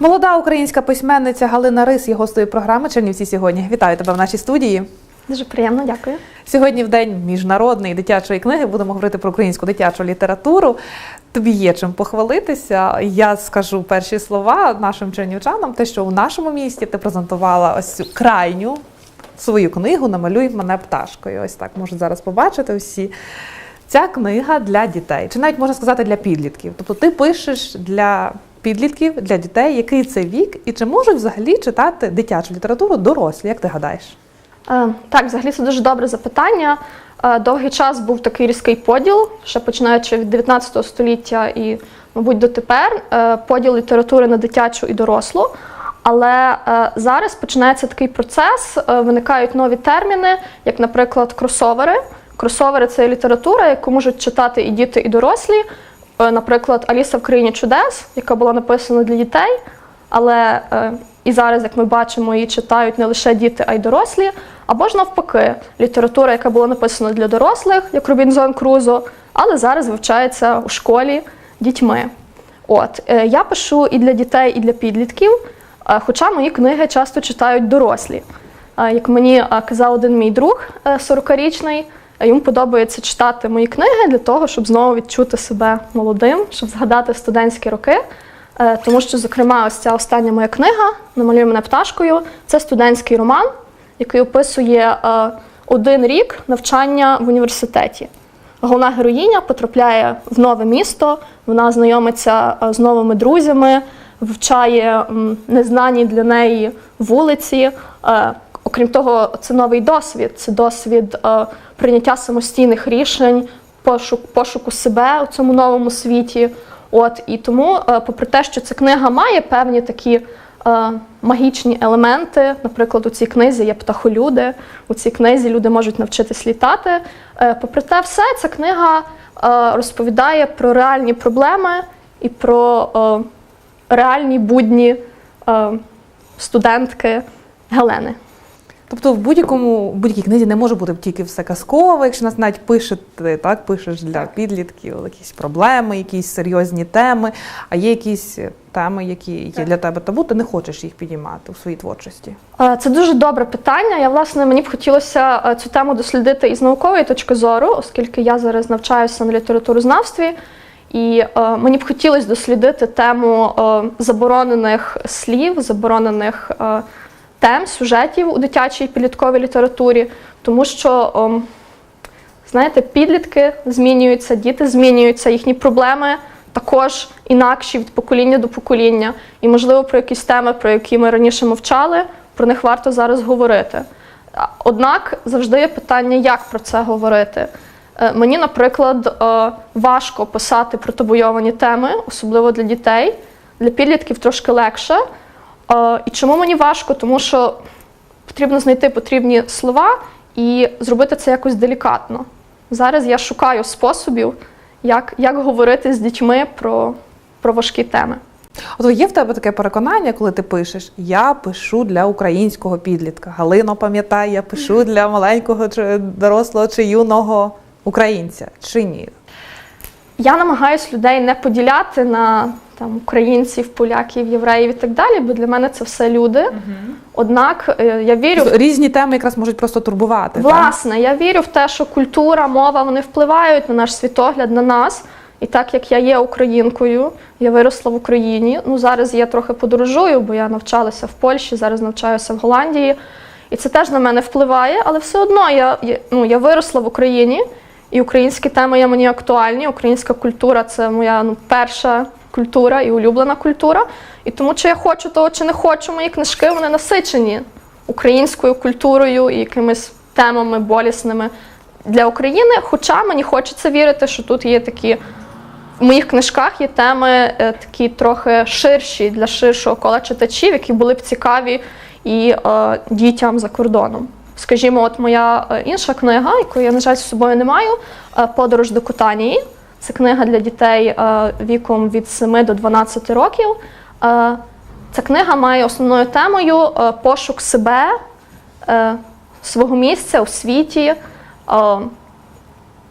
Молода українська письменниця Галина Рис є гостею програми Чернівці сьогодні. Вітаю тебе в нашій студії. Дуже приємно, дякую. Сьогодні в день міжнародної дитячої книги будемо говорити про українську дитячу літературу. Тобі є чим похвалитися. Я скажу перші слова нашим чернівчанам, те, що у нашому місті ти презентувала ось цю крайню свою книгу Намалюй мене пташкою. Ось так можуть зараз побачити всі. Ця книга для дітей, чи навіть можна сказати для підлітків. Тобто ти пишеш для підлітків, для дітей, який це вік, і чи можуть взагалі читати дитячу літературу дорослі, як ти гадаєш? Е, так, взагалі це дуже добре запитання. Е, довгий час був такий різкий поділ, ще починаючи від 19 століття і, мабуть, дотепер е, поділ літератури на дитячу і дорослу. Але зараз починається такий процес, виникають нові терміни, як, наприклад, кросовери. Кросовери це література, яку можуть читати і діти, і дорослі. Е, Наприклад, Аліса в країні чудес, яка була написана для дітей, але е, і зараз, як ми бачимо, її читають не лише діти, а й дорослі. Або ж навпаки, література, яка була написана для дорослих, як Робінзон Крузо, але зараз вивчається у школі дітьми. От е, я пишу і для дітей, і для підлітків, хоча мої книги часто читають дорослі. Як мені казав один мій друг е, 40-річний, е, йому подобається читати мої книги для того, щоб знову відчути себе молодим, щоб згадати студентські роки. Е, Тому що, зокрема, ось ця остання моя книга Намалюй мене пташкою це студентський роман, який описує е, один рік навчання в університеті. Головна героїня потрапляє в нове місто, вона знайомиться е, з новими друзями, вивчає незнані для неї вулиці. Окрім того, це новий досвід, це досвід е, прийняття самостійних рішень, пошук, пошуку себе у цьому новому світі. От і тому, е, попри те, що ця книга має певні такі е, магічні елементи, наприклад, у цій книзі є птахолюди, у цій книзі люди можуть навчитись літати. Попри те, все, ця книга розповідає про реальні проблеми і про реальні будні студентки Гелени. Тобто в будь-якому в будь-якій книзі не може бути тільки все казкове, якщо нас навіть пишете, так пишеш для підлітків якісь проблеми, якісь серйозні теми, а є якісь теми, які є для тебе табу, ти не хочеш їх підіймати у своїй творчості. Е, Це дуже добре питання. Я власне мені б хотілося е, цю тему дослідити із наукової точки зору, оскільки я зараз навчаюся на літературознавстві, і е, мені б хотілося дослідити тему е, заборонених слів, заборонених е, тем, сюжетів у дитячій підлітковій літературі, тому що. ем, Знаєте, підлітки змінюються, діти змінюються, їхні проблеми також інакші від покоління до покоління. І, можливо, про якісь теми, про які ми раніше мовчали, про них варто зараз говорити. Однак завжди є питання, як про це говорити. Е, Мені, наприклад, е, важко писати про табуйовані теми, особливо для дітей, для підлітків трошки легше. І чому мені важко? Тому що потрібно знайти потрібні слова і зробити це якось делікатно. Зараз я шукаю способів, як, як говорити з дітьми про, про важкі теми. От є в тебе таке переконання, коли ти пишеш: Я пишу для українського підлітка. Галино пам'ятай, я пишу для маленького чи дорослого чи юного українця. Чи ні? Я намагаюся людей не поділяти на там, українців, поляків, євреїв і так далі, бо для мене це все люди. Однак е, я вірю Різні теми якраз можуть просто турбувати. так? Власне, я вірю в те, що культура, мова вони впливають на наш світогляд, на нас. І так як я є українкою, я виросла в Україні. Ну зараз я трохи подорожую, бо я навчалася в Польщі, зараз навчаюся в Голландії. І це теж на мене впливає, але все одно я, ну, я виросла в Україні, і українські теми є мені актуальні. Українська культура це моя ну, перша культура і улюблена культура. І тому, чи я хочу того, чи не хочу, мої книжки вони насичені українською культурою і якимись темами болісними для України. Хоча мені хочеться вірити, що тут є такі. В моїх книжках є теми е, такі трохи ширші для ширшого кола читачів, які були б цікаві і е, дітям за кордоном. Скажімо, от моя е, інша книга, яку я, на жаль, з собою не маю, е, Подорож до Котанії. Це книга для дітей е, віком від 7 до 12 років. Ця книга має основною темою пошук себе, свого місця у світі,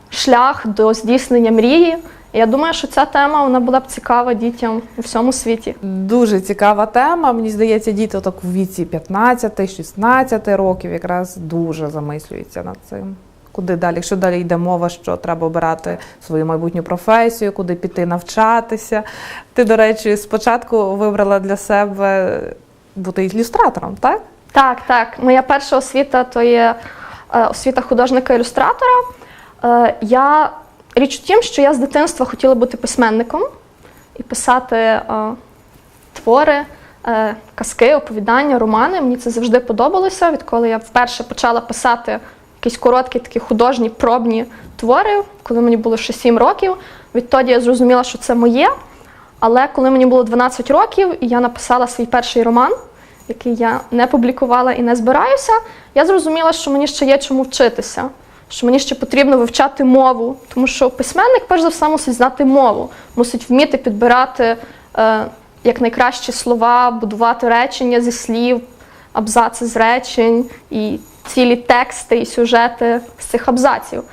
шлях до здійснення мрії. Я думаю, що ця тема вона була б цікава дітям у всьому світі. Дуже цікава тема. Мені здається, діти так у віці 15-16 років якраз дуже замислюються над цим. Куди далі? Якщо далі йде мова, що треба обирати свою майбутню професію, куди піти навчатися. Ти, до речі, спочатку вибрала для себе бути ілюстратором, так? Так, так. Моя перша освіта то є е, освіта художника-ілюстратора. Е, я річ у тім, що я з дитинства хотіла бути письменником і писати е, твори, е, казки, оповідання, романи. Мені це завжди подобалося. Відколи я вперше почала писати якісь короткі такі художні пробні твори, коли мені було ще 7 років. Відтоді я зрозуміла, що це моє. Але коли мені було 12 років, і я написала свій перший роман, який я не публікувала і не збираюся, я зрозуміла, що мені ще є чому вчитися, що мені ще потрібно вивчати мову, тому що письменник, перш за все, мусить знати мову, мусить вміти підбирати е, як найкращі слова, будувати речення зі слів, абзаци з речень і цілі тексти і сюжети з цих абзаців.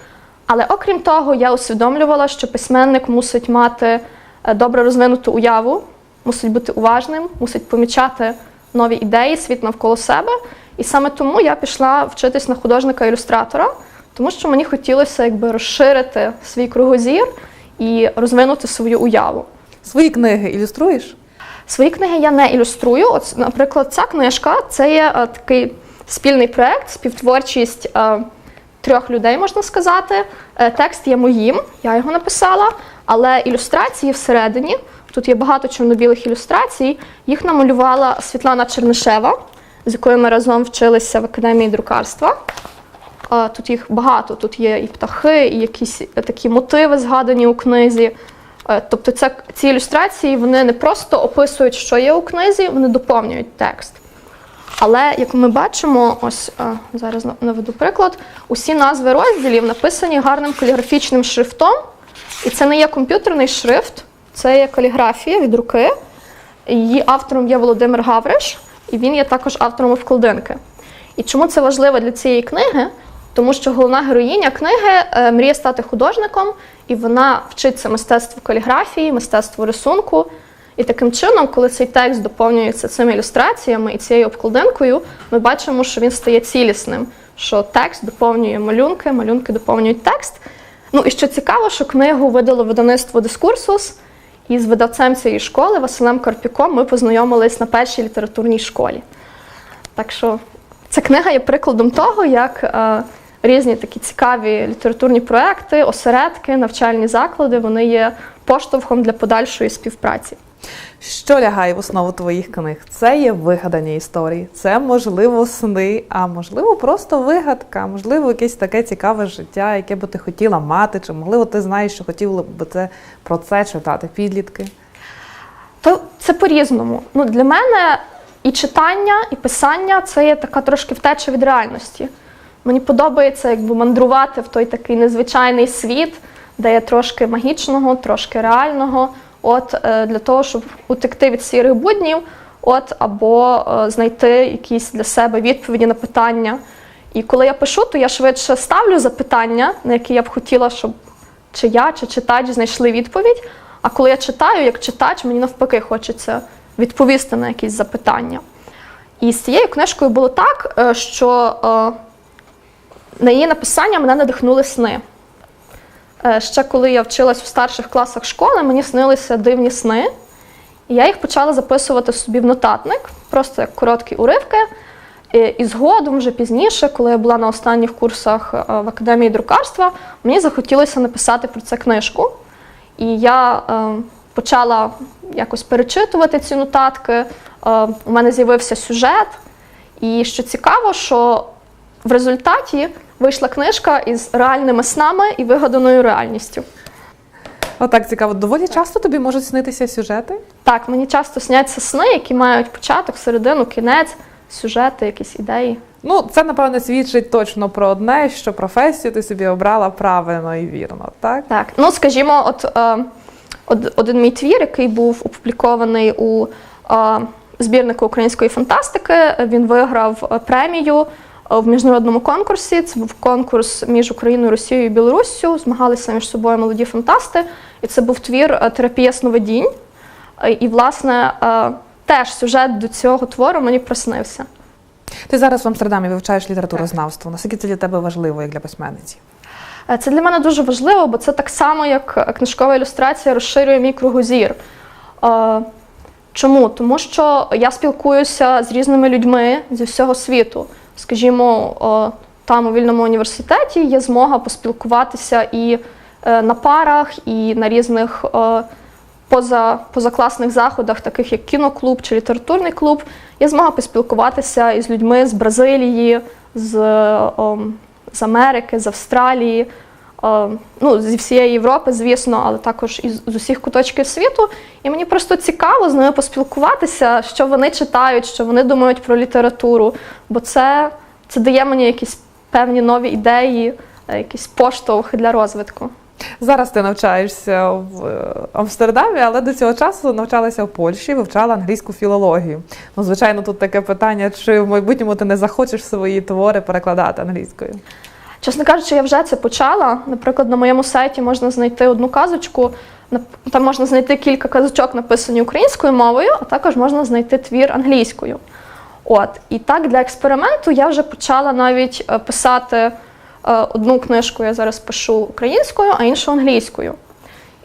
Але окрім того, я усвідомлювала, що письменник мусить мати е, добре розвинуту уяву, мусить бути уважним, мусить помічати нові ідеї, світ навколо себе. І саме тому я пішла вчитись на художника-ілюстратора, тому що мені хотілося якби розширити свій кругозір і розвинути свою уяву. Свої книги ілюструєш? Свої книги я не ілюструю. От, наприклад, ця книжка це є е, такий спільний проект, співтворчість е, трьох людей, можна сказати. Е, текст є моїм, я його написала, але ілюстрації всередині. Тут є багато чорно-білих ілюстрацій. Їх намалювала Світлана Чернишева, з якою ми разом вчилися в академії друкарства. Е, Тут їх багато. Тут є і птахи, і якісь такі мотиви згадані у книзі. Е, Тобто це, ці ілюстрації вони не просто описують, що є у книзі, вони доповнюють текст. Але як ми бачимо, ось е, зараз наведу приклад, усі назви розділів написані гарним каліграфічним шрифтом. І це не є комп'ютерний шрифт, це є каліграфія від руки. Її автором є Володимир Гавриш, і він є також автором вкладинки. І чому це важливо для цієї книги? Тому що головна героїня книги е, мріє стати художником, і вона вчиться мистецтву каліграфії, мистецтву рисунку. І таким чином, коли цей текст доповнюється цими ілюстраціями і цією обкладинкою, ми бачимо, що він стає цілісним, що текст доповнює малюнки, малюнки доповнюють текст. Ну і що цікаво, що книгу видало видавництво Дискурсус, і з видавцем цієї школи Василем Карпюком ми познайомились на першій літературній школі. Так що ця книга є прикладом того, як е, різні такі цікаві літературні проекти, осередки, навчальні заклади вони є поштовхом для подальшої співпраці. Що лягає в основу твоїх книг? Це є вигадані історії, це можливо сни, а можливо просто вигадка, можливо, якесь таке цікаве життя, яке би ти хотіла мати, чи можливо ти знаєш, що хотіла би це про це читати підлітки. То це по-різному. Ну, для мене і читання, і писання це є така трошки втеча від реальності. Мені подобається якби мандрувати в той такий незвичайний світ, де є трошки магічного, трошки реального. От е, для того, щоб утекти від сірих буднів, от або е, знайти якісь для себе відповіді на питання. І коли я пишу, то я швидше ставлю запитання, на які я б хотіла, щоб чи я, чи читач знайшли відповідь. А коли я читаю, як читач, мені навпаки хочеться відповісти на якісь запитання. І з цією книжкою було так, е, що на її написання мене надихнули сни. Е, Ще коли я вчилась у старших класах школи, мені снилися дивні сни. І я їх почала записувати собі в нотатник, просто як короткі уривки. І, згодом, вже пізніше, коли я була на останніх курсах е, в академії друкарства, мені захотілося написати про це книжку. І я е, почала якось перечитувати ці нотатки. У мене з'явився сюжет. І що цікаво, що в результаті вийшла книжка із реальними снами і вигаданою реальністю. Отак цікаво. Доволі часто тобі можуть снитися сюжети? Так, мені часто сняться сни, які мають початок, середину, кінець, сюжети, якісь ідеї. Ну, це напевне свідчить точно про одне, що професію ти собі обрала правильно і вірно, так? Так, ну скажімо, от е, од- один мій твір, який був опублікований у е, збірнику української фантастики, він виграв премію в міжнародному конкурсі. Це був конкурс між Україною, Росією і Білоруссю. Змагалися між собою молоді фантасти. І це був твір е, Терапія сновидінь. Е, І, власне, е, теж сюжет до цього твору мені приснився. Ти зараз в Амстердамі вивчаєш літературознавство. Наскільки це для тебе важливо, як для письменниці? Е, Це для мене дуже важливо, бо це так само, як е, книжкова ілюстрація розширює мій кругозір. Е, Чому? Тому що я спілкуюся з різними людьми зі всього світу. Скажімо, там у вільному університеті є змога поспілкуватися і е, на парах, і на різних поза, позакласних заходах, таких як кіноклуб чи літературний клуб. Є змога поспілкуватися із людьми з Бразилії, з, з Америки, з Австралії, ну, зі всієї Європи, звісно, але також із з усіх куточків світу. І мені просто цікаво з ними поспілкуватися, що вони читають, що вони думають про літературу, бо це, це дає мені якісь певні нові ідеї, е, якийсь поштовх для розвитку. Зараз ти навчаєшся в е, Амстердамі, але до цього часу навчалася в Польщі, вивчала англійську філологію. Ну, звичайно, тут таке питання, чи в майбутньому ти не захочеш свої твори перекладати англійською? Чесно кажучи, я вже це почала. Наприклад, на моєму сайті можна знайти одну казочку. Там можна знайти кілька казочок, написані українською мовою, а також можна знайти твір англійською. От і так для експерименту я вже почала навіть е, писати е, одну книжку. Я зараз пишу українською, а іншу англійською.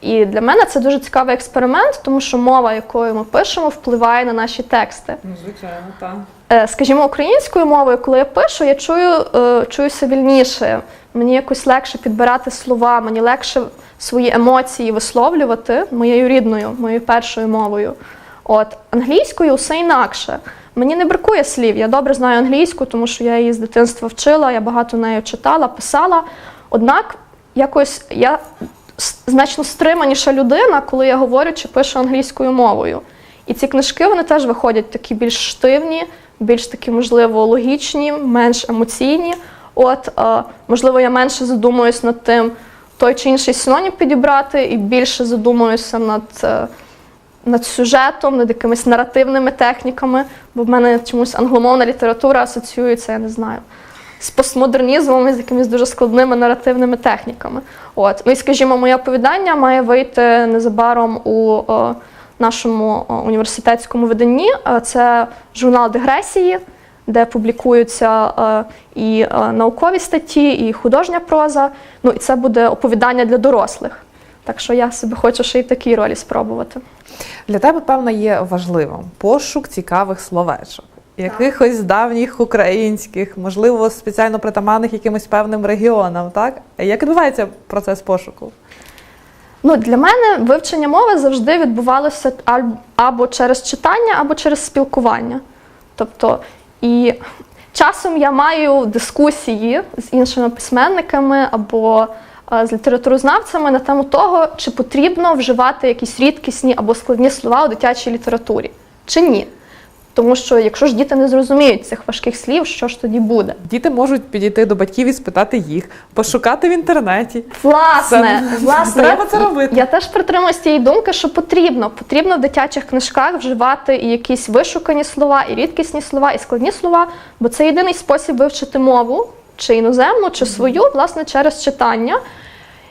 І для мене це дуже цікавий експеримент, тому що мова, якою ми пишемо, впливає на наші тексти. Ну, звичайно, так. Е, Скажімо, українською мовою, коли я пишу, я чую, е, чуюся вільніше. Мені якось легше підбирати слова, мені легше свої емоції висловлювати моєю рідною, моєю першою мовою. От англійською все інакше. Мені не бракує слів. Я добре знаю англійську, тому що я її з дитинства вчила, я багато нею читала, писала. Однак якось я значно стриманіша людина, коли я говорю чи пишу англійською мовою. І ці книжки вони теж виходять такі більш штивні, більш такі, можливо, логічні, менш емоційні. От, е, можливо, я менше задумуюсь над тим, той чи інший синонім підібрати, і більше задумуюся над, е, над сюжетом, над якимись наративними техніками, бо в мене чомусь англомовна література асоціюється, я не знаю, з постмодернізмом і з якимись дуже складними наративними техніками. От. Ну і скажімо, моє оповідання має вийти незабаром у е, нашому е, університетському виданні. Е, Це журнал дегресії, де публікуються е, і наукові статті, і художня проза. Ну і це буде оповідання для дорослих. Так що я себе хочу ще й в такій ролі спробувати. Для тебе, певно, є важливим пошук цікавих словечок. Якихось давніх українських, можливо, спеціально притаманних якимось певним регіонам, так? Як відбувається процес пошуку? Ну, для мене вивчення мови завжди відбувалося або через читання, або через спілкування. Тобто, і часом я маю дискусії з іншими письменниками або е, з літературознавцями на тему того, чи потрібно вживати якісь рідкісні або складні слова у дитячій літературі, чи ні. Тому що якщо ж діти не зрозуміють цих важких слів, що ж тоді буде? Діти можуть підійти до батьків і спитати їх, пошукати в інтернеті. Власне, Це- власне, треба я, це робити. Я теж притримуюсь тієї думки, що потрібно. Потрібно в дитячих книжках вживати і якісь вишукані слова, і рідкісні слова, і складні слова, бо це єдиний спосіб вивчити мову, чи іноземну, чи свою, власне, через читання.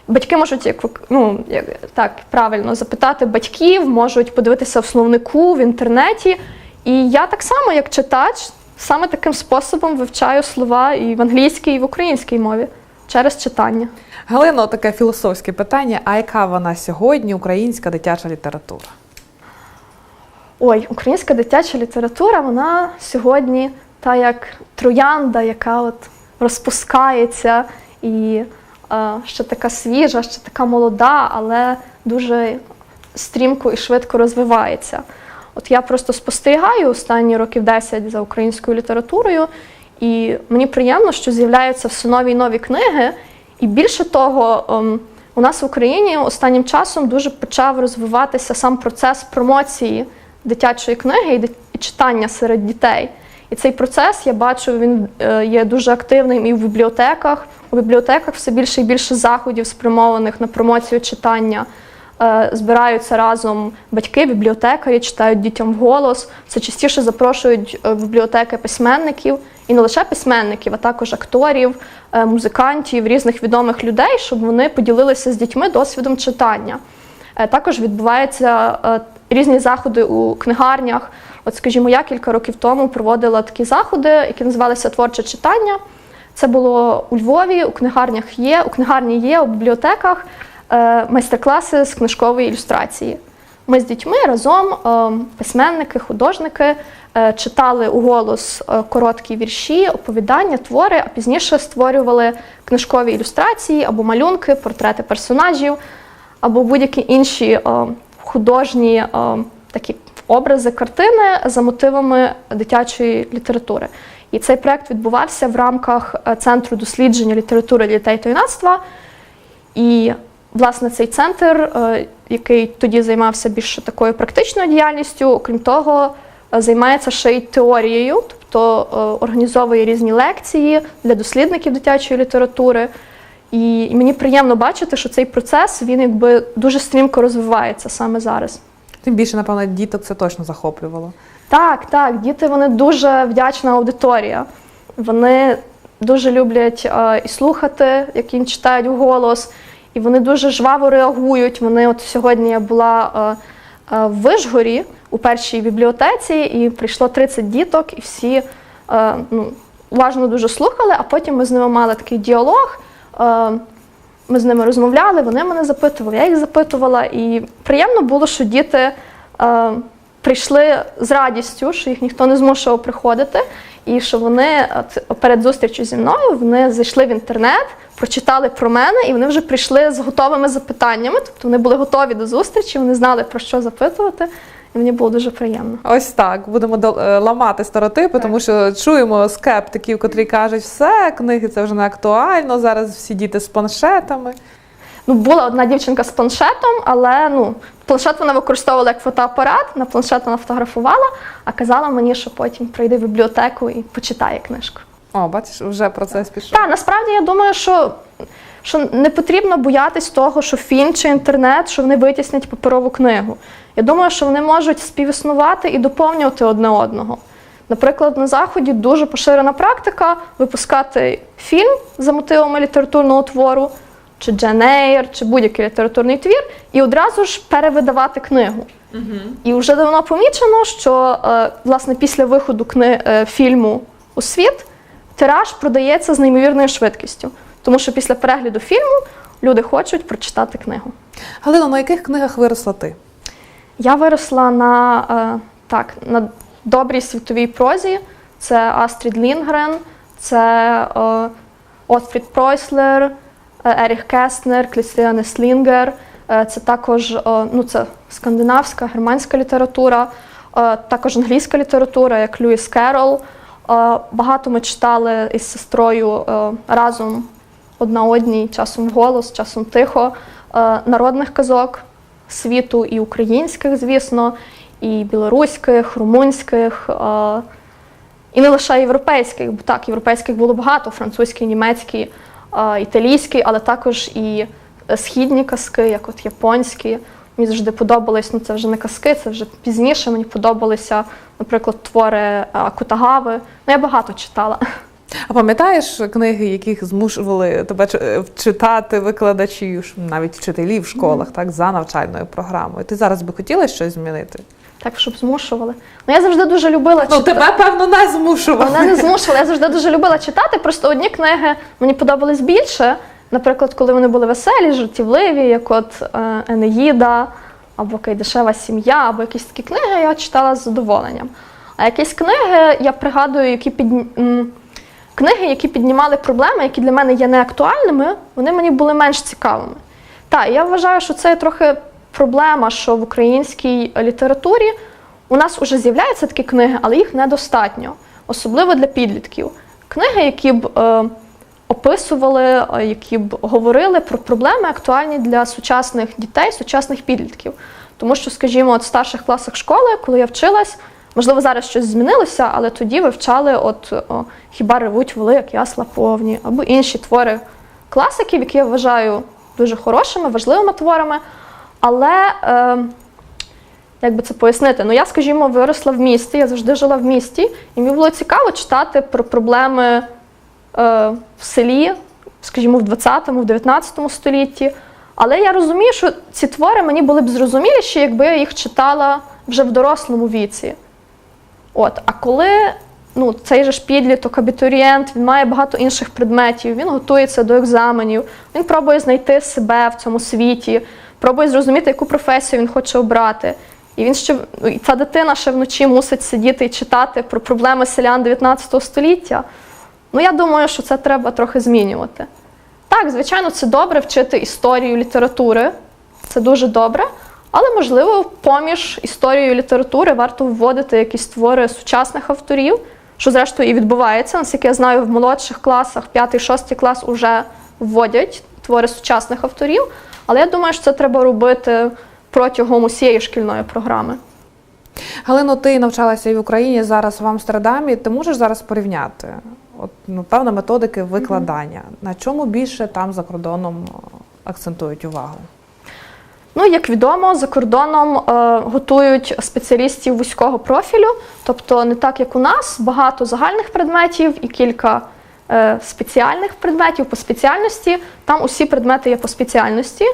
Батьки можуть як ну, як, так правильно запитати батьків, можуть подивитися в словнику в інтернеті. І я так само, як читач, саме таким способом вивчаю слова і в англійській, і в українській мові через читання. Галино, таке філософське питання: а яка вона сьогодні, українська дитяча література? Ой, українська дитяча література, вона сьогодні та як троянда, яка от розпускається і е, ще така свіжа, ще така молода, але дуже стрімко і швидко розвивається. От я просто спостерігаю останні років 10 за українською літературою, і мені приємно, що з'являються все нові і нові книги. І більше того, ем, у нас в Україні останнім часом дуже почав розвиватися сам процес промоції дитячої книги і читання серед дітей. І цей процес я бачу, він е, є дуже активним і в бібліотеках. У бібліотеках все більше і більше заходів, спрямованих на промоцію читання. Е, Збираються разом батьки, бібліотекарі, читають дітям вголос. Все частіше запрошують е, в бібліотеки письменників і не лише письменників, а також акторів, е, музикантів, різних відомих людей, щоб вони поділилися з дітьми досвідом читання. Також відбуваються різні заходи у книгарнях. От, скажімо, я кілька років тому проводила такі заходи, які називалися Творче читання. Це було у Львові, у книгарнях є, у книгарні є, у бібліотеках майстер-класи з книжкової ілюстрації. Ми з дітьми разом, е, письменники, художники, е, читали у голос е, короткі вірші, оповідання, твори, а пізніше створювали книжкові ілюстрації або малюнки, портрети персонажів, або будь-які інші е, художні е, такі образи, картини за мотивами дитячої літератури. І цей проект відбувався в рамках е, Центру дослідження літератури дітей та юнацтва. І, власне, цей центр, е, який тоді займався більше такою практичною діяльністю, окрім того, е, займається ще й теорією, тобто е, організовує різні лекції для дослідників дитячої літератури. І, мені приємно бачити, що цей процес він якби дуже стрімко розвивається саме зараз. Тим більше, напевно, діток це точно захоплювало. Так, так, діти вони дуже вдячна аудиторія. Вони дуже люблять і слухати, як їм читають голос, і вони дуже жваво реагують. Вони, от сьогодні я була е, е, в Вишгорі у першій бібліотеці, і прийшло 30 діток, і всі е, ну, уважно дуже слухали, а потім ми з ними мали такий діалог. Ми з ними розмовляли, вони мене запитували, я їх запитувала. І приємно було, що діти е, прийшли з радістю, що їх ніхто не змушував приходити, і що вони перед зустрічю зі мною вони зайшли в інтернет, прочитали про мене, і вони вже прийшли з готовими запитаннями. Тобто вони були готові до зустрічі, вони знали про що запитувати. І мені було дуже приємно. Ось так будемо е, ламати стереотипи, тому що чуємо скептиків, котрі кажуть, все, книги це вже не актуально. Зараз всі діти з планшетами. Ну, була одна дівчинка з планшетом, але ну, планшет вона використовувала як фотоапарат, на планшет вона фотографувала, а казала мені, що потім прийде в бібліотеку і почитає книжку. О, бачиш, вже процес пішов. Так, насправді я думаю, що, що не потрібно боятись того, що фільм чи інтернет, що вони витіснять паперову книгу. Я думаю, що вони можуть співіснувати і доповнювати одне одного. Наприклад, на заході дуже поширена практика випускати фільм за мотивами літературного твору, чи Джен Ейр, чи будь-який літературний твір, і одразу ж перевидавати книгу. І вже давно помічено, що е, власне після виходу кни... е, фільму у світ тираж продається з неймовірною швидкістю. Тому що після перегляду фільму люди хочуть прочитати книгу. Галина, на яких книгах виросла ти? Я виросла на, е, так, на добрій світовій прозі. Це Астрід Лінгрен, це Отфрід Пройслер, Еріх Кестнер, Клістіане Слінгер. Е, це також е, ну, це скандинавська, германська література, е, також англійська література, як Льюіс Керрол. Е, багато ми читали із сестрою е, разом одна одній, часом вголос, часом тихо, е, народних казок світу і українських, звісно, і білоруських, румунських, е, і не лише європейських, бо так, європейських було багато, французькі, німецькі, е, італійські, але також і е, східні казки, як от японські. Мені завжди подобались, ну це вже не казки, це вже пізніше. Мені подобалися, наприклад, твори е, Акутагави. Ну, я багато читала. А пам'ятаєш книги, яких змушували тебе е, читати викладачі, навіть вчителі в школах, так, за навчальною програмою? Ти зараз би хотіла щось змінити? Так, щоб змушували. Ну, я завжди дуже любила читати. Ну, тебе, певно, не змушували. Мене не змушували. Я завжди дуже любила читати. Просто одні книги мені подобались більше. Наприклад, коли вони були веселі, жартівливі, як от е, Енеїда, або Кайдашева сім'я, або якісь такі книги я читала з задоволенням. А якісь книги я пригадую, які під... книги, які піднімали проблеми, які для мене є неактуальними, вони мені були менш цікавими. Так, я вважаю, що це трохи проблема, що в українській літературі у нас вже з'являються такі книги, але їх недостатньо, особливо для підлітків. Книги, які б е, описували, е, які б говорили про проблеми актуальні для сучасних дітей, сучасних підлітків. Тому що, скажімо, от в старших класах школи, коли я вчилась, можливо, зараз щось змінилося, але тоді вивчали от о, хіба ревуть воли, як ясла повні, або інші твори класиків, які я вважаю дуже хорошими, важливими творами. Але е, як би це пояснити? Ну, я, скажімо, виросла в місті, я завжди жила в місті, і мені було цікаво читати про проблеми е, в селі, скажімо, в 20-му, в 19 столітті. Але я розумію, що ці твори мені були б зрозуміліші, якби я їх читала вже в дорослому віці. От, а коли ну, цей же ж підліток, абітурієнт, він має багато інших предметів, він готується до екзаменів, він пробує знайти себе в цьому світі, пробує зрозуміти, яку професію він хоче обрати. І він ще ну, ця дитина ще вночі мусить сидіти і читати про проблеми селян 19 століття. Ну, я думаю, що це треба трохи змінювати. Так, звичайно, це добре вчити історію літератури, це дуже добре. Але, можливо, поміж історією літератури варто вводити якісь твори сучасних авторів, що, зрештою, і відбувається. Наскільки я знаю, в молодших класах, 5-6 клас вже вводять твори сучасних авторів. Але я думаю, що це треба робити протягом усієї шкільної програми. Галино, ти навчалася і в Україні зараз в Амстердамі. Ти можеш зараз порівняти? От, ну, певна методики викладання. На чому більше там за кордоном е, акцентують увагу? Ну, як відомо, за кордоном е, готують спеціалістів вузького профілю, тобто не так, як у нас, багато загальних предметів і кілька спеціальних предметів по спеціальності. Там усі предмети є по спеціальності.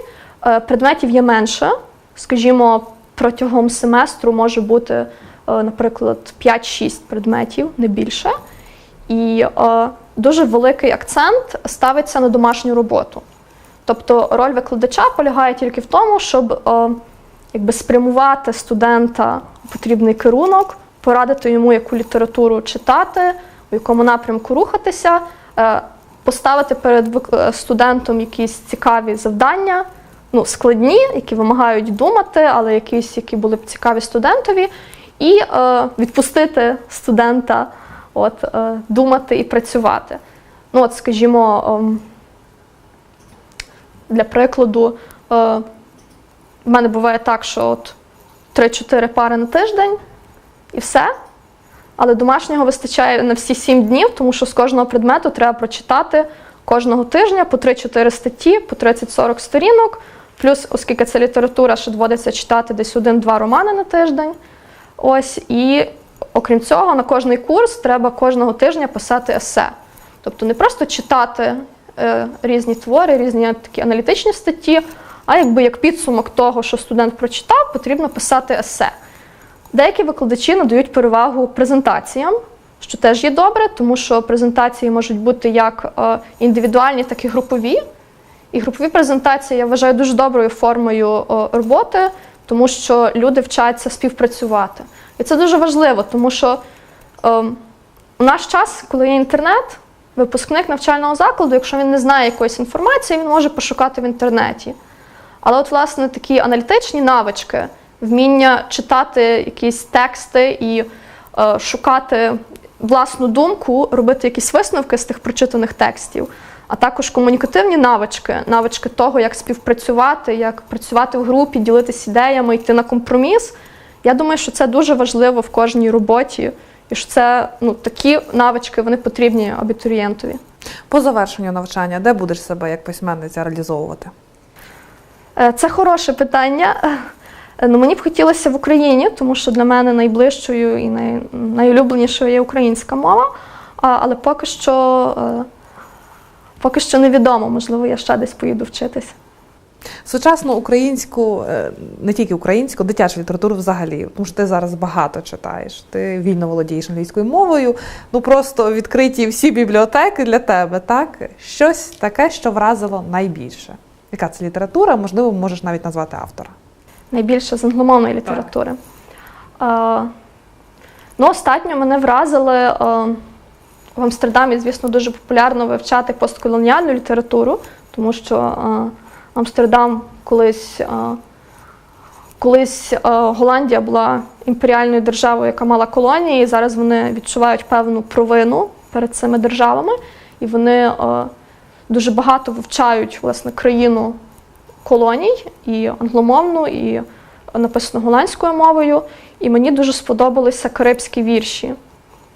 Е, предметів є менше. Скажімо, протягом семестру може бути, е, наприклад, 5-6 предметів, не більше. І е, дуже великий акцент ставиться на домашню роботу. Тобто роль викладача полягає тільки в тому, щоб е, якби спрямувати студента у потрібний керунок, порадити йому, яку літературу читати, в якому напрямку рухатися, е, поставити перед е, студентом якісь цікаві завдання, ну, складні, які вимагають думати, але якісь, які були б цікаві студентові, і е, відпустити студента от, думати і працювати. Ну, от, скажімо, ем, для прикладу, в мене буває так, що от 3-4 пари на тиждень і все. Але домашнього вистачає на всі 7 днів, тому що з кожного предмету треба прочитати кожного тижня по 3-4 статті, по 30-40 сторінок. Плюс, оскільки це література, ще доводиться читати десь один-два романи на тиждень. Ось, і окрім цього, на кожний курс треба кожного тижня писати есе. Тобто не просто читати е, різні твори, різні такі аналітичні статті, а якби як підсумок того, що студент прочитав, потрібно писати есе. Деякі викладачі надають перевагу презентаціям, що теж є добре, тому що презентації можуть бути як е, індивідуальні, так і групові. І групові презентації я вважаю дуже доброю формою е, роботи, тому що люди вчаться співпрацювати. І це дуже важливо, тому що е, у наш час, коли є інтернет, випускник навчального закладу, якщо він не знає якоїсь інформації, він може пошукати в інтернеті. Але от, власне, такі аналітичні навички, вміння читати якісь тексти і е, шукати власну думку, робити якісь висновки з тих прочитаних текстів, а також комунікативні навички, навички того, як співпрацювати, як працювати в групі, ділитися ідеями, йти на компроміс. Я думаю, що це дуже важливо в кожній роботі, і що це ну, такі навички вони потрібні абітурієнтові. По завершенню навчання, де будеш себе як письменниця реалізовувати? Е, Це хороше питання. Е, Ну, мені б хотілося в Україні, тому що для мене найближчою і най, найулюбленішою є українська мова. Але поки що, е, поки що невідомо, можливо, я ще десь поїду вчитись. Сучасну українську, е, не тільки українську, дитячу літературу взагалі. Тому що ти зараз багато читаєш. Ти вільно володієш англійською мовою. Ну просто відкриті всі бібліотеки для тебе, так? Щось таке, що вразило найбільше. Яка це література? Можливо, можеш навіть назвати автора. Найбільше з англомовної літератури. Е, ну, останньо мене вразили в Амстердамі, звісно, дуже популярно вивчати постколоніальну літературу, тому що Амстердам колись, колись Голландія була імперіальною державою, яка мала колонії, і зараз вони відчувають певну провину перед цими державами, і вони дуже багато вивчають власне країну колоній, і англомовну, і написано голландською мовою. І мені дуже сподобалися карибські вірші.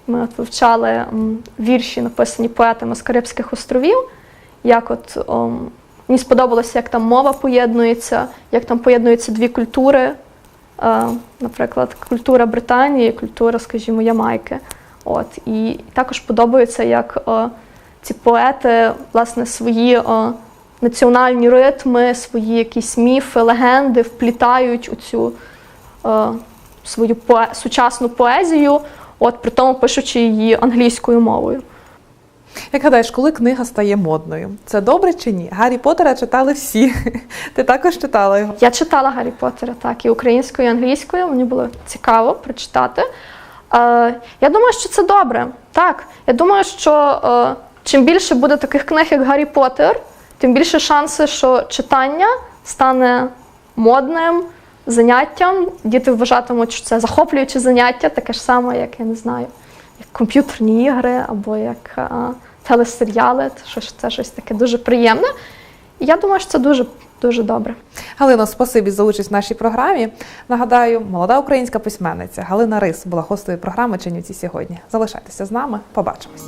Ми вивчали вірші, написані поетами з Карибських островів. Як от ом, мені сподобалося, як там мова поєднується, як там поєднуються дві культури. Е, наприклад, культура Британії, культура, скажімо, Ямайки. От. І також подобається, як е, ці поети власне свої е, національні ритми, свої якісь міфи, легенди вплітають у цю е, свою пое- сучасну поезію, от при тому пишучи її англійською мовою. Як гадаєш, коли книга стає модною? Це добре чи ні? Гаррі Поттера читали всі. Ти також читала його. Я читала Гаррі Поттера, так, і українською, і англійською. Мені було цікаво прочитати. Е, я думаю, що це добре. Так, я думаю, що е, чим більше буде таких книг, як Гаррі Поттер, тим більше шанси, що читання стане модним заняттям. Діти вважатимуть, що це захоплююче заняття, таке ж саме, як я не знаю, як комп'ютерні ігри або як е, телесеріали. Що це щось таке дуже приємне. І я думаю, що це дуже дуже добре. Галино, спасибі за участь в нашій програмі. Нагадаю, молода українська письменниця Галина Рис була гостею програми Чинівці сьогодні. Залишайтеся з нами, побачимось.